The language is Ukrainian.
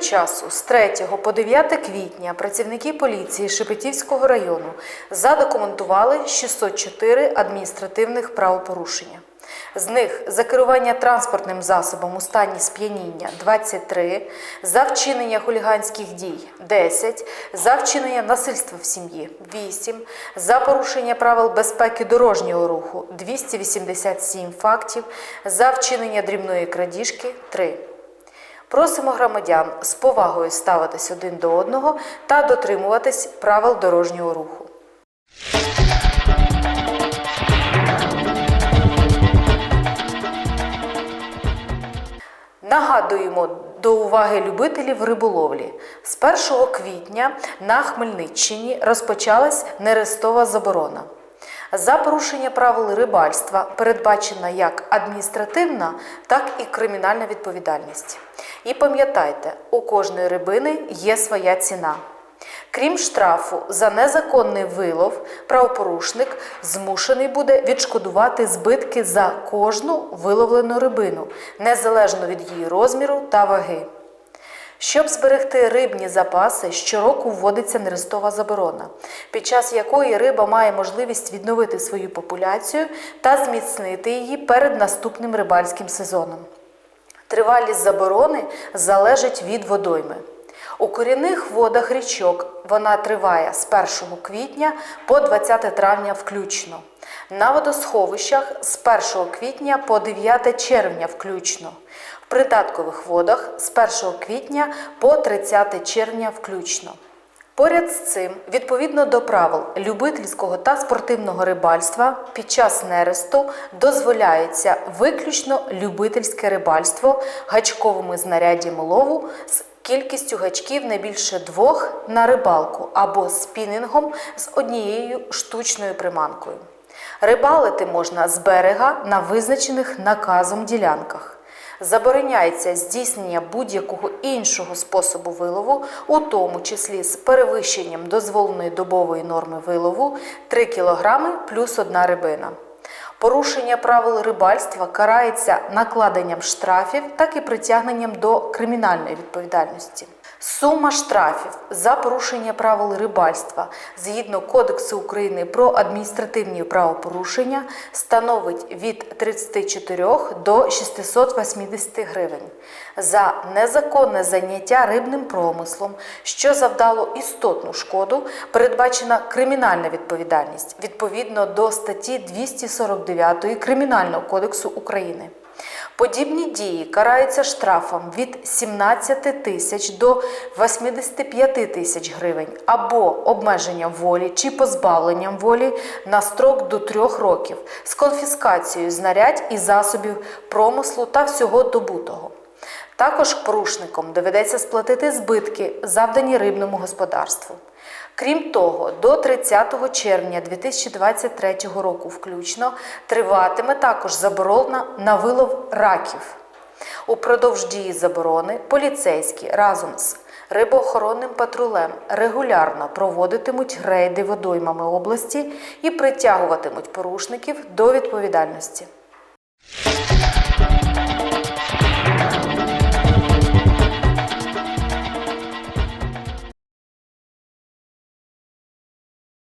часу з 3 по 9 квітня працівники поліції Шепетівського району задокументували 604 адміністративних правопорушення. З них за керування транспортним засобом у стані сп'яніння 23, за вчинення хуліганських дій 10, за вчинення насильства в сім'ї 8, за порушення правил безпеки дорожнього руху 287 фактів, за вчинення дрібної крадіжки 3. Просимо громадян з повагою ставитись один до одного та дотримуватись правил дорожнього руху. Нагадуємо до уваги любителів риболовлі. З 1 квітня на Хмельниччині розпочалась нерестова заборона. За порушення правил рибальства передбачена як адміністративна, так і кримінальна відповідальність. І пам'ятайте, у кожної рибини є своя ціна. Крім штрафу за незаконний вилов, правопорушник змушений буде відшкодувати збитки за кожну виловлену рибину, незалежно від її розміру та ваги. Щоб зберегти рибні запаси, щороку вводиться нерестова заборона, під час якої риба має можливість відновити свою популяцію та зміцнити її перед наступним рибальським сезоном. Тривалість заборони залежить від водойми. У корінних водах річок вона триває з 1 квітня по 20 травня включно. На водосховищах з 1 квітня по 9 червня включно. Придаткових водах з 1 квітня по 30 червня включно. Поряд з цим, відповідно до правил любительського та спортивного рибальства, під час нересту дозволяється виключно любительське рибальство гачковими знаряддями лову з кількістю гачків не більше двох на рибалку або спінінгом з однією штучною приманкою. Рибалити можна з берега на визначених наказом ділянках. Забороняється здійснення будь-якого іншого способу вилову, у тому числі з перевищенням дозволеної добової норми вилову 3 кг плюс одна рибина. Порушення правил рибальства карається накладенням штрафів, так і притягненням до кримінальної відповідальності. Сума штрафів за порушення правил рибальства згідно Кодексу України про адміністративні правопорушення становить від 34 до 680 гривень. За незаконне заняття рибним промислом, що завдало істотну шкоду, передбачена кримінальна відповідальність відповідно до статті 249 Кримінального кодексу України. Подібні дії караються штрафом від 17 тисяч до 85 тисяч гривень або обмеженням волі чи позбавленням волі на строк до трьох років з конфіскацією знарядь і засобів промислу та всього добутого. Також порушникам доведеться сплатити збитки, завдані рибному господарству. Крім того, до 30 червня 2023 року включно триватиме також заборона на вилов раків. Упродовж дії заборони поліцейські разом з рибоохоронним патрулем регулярно проводитимуть рейди водоймами області і притягуватимуть порушників до відповідальності.